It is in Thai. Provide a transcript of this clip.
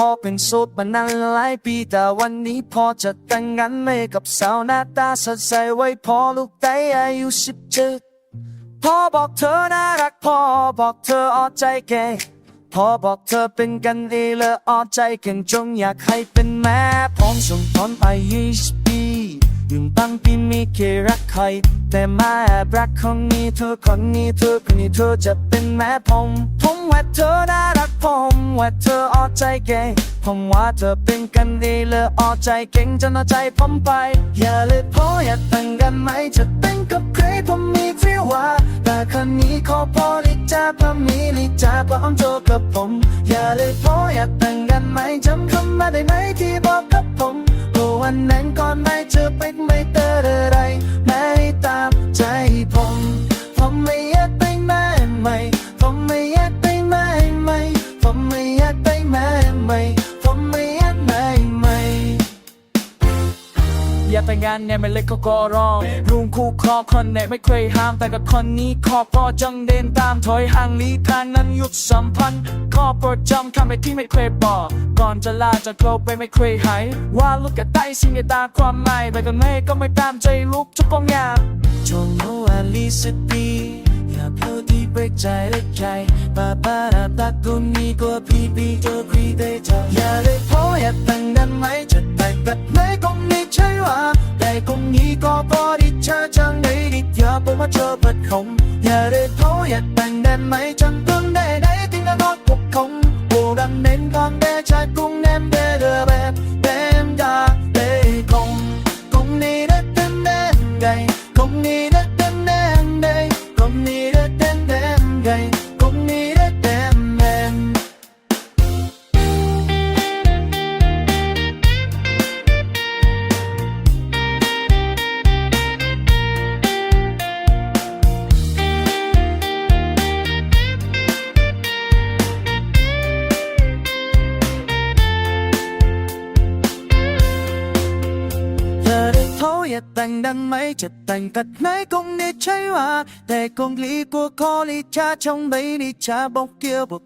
พ่อเป็นโสดมานานหลายปีแต่วันนี้พ่อจะแต่งงานไม่กับสาวหน้าตาสดใสไว้พอลูกไตอายุสิบเจ็ดพ่อบอกเธอน่ารักพ่อบอกเธอเอใจแก่พ่อบอกเธอเป็นกันเองและเอใจเก่งจงอยากให้เป็นแม่ผมส่งตอนไปยี่สิบปี ยิ่งตั้งปีไม่เคยรักใครแต่มาแอบรักคนนี้เธอคนนี้เธอคนนี้เธอจะเป็นแม่ผมผมว่าเธอน่ารักผมว่าเธอเอใจเก่งผมว่าเธอเป็นกันเองและเอใจเก่งจนเอาใจผมไป อย่าเลยพออย่าแต่งกันไหมจะแต่งกับใครผมมีฟีลว่า แต่คนนี้ขอพอลิจ้าพอมีลิจ้าพร้อมโจกับผม อย่าเลยพออย่าแต่งกันไหมจำคำมาได้ไหมที่บอกกับผมก็วันนั้นก่อนไม่เจอเป็ อยากแต่งงานเนี่ยไม่เล็กก็กอร้องรุงคู่ครองคนไหนไม่เคยห้ามแต่กับคนนี้ขอพอจังเดินตามถอยห่างลีทางนั้นยุคสัมพันธ์ขอปรดจำคำไปที่ไม่เคยบอกก่อนจะลาจากโลกไปไม่เคยหายว่าลูกกระต่ายสิ่งในตาความหมายไปกันไม่ก็ไม่ตามใจลูกทุกปองอยางจงรู้ว่าลีสิปีอย่าเพิ่งที่เบรกใจเล็กใจป้าป้าดาตากุนี้ก็พี่พี่เจอ คงนี้ก็พอที่เธอจังได้ดิอย่าไปมาเจอเปิดคงอย่าได้พออย่าแต่งกันไหมจังเพิ่งได้ได้ทิ้งแล้ว ได้โทรอย่าแต่งดังไหมจะแต่งกับไหนคงไม่ใช่ว่าแต่คงรีกว่าคอลิชาชงไม่ลิชาบอกเกี่ยวบอก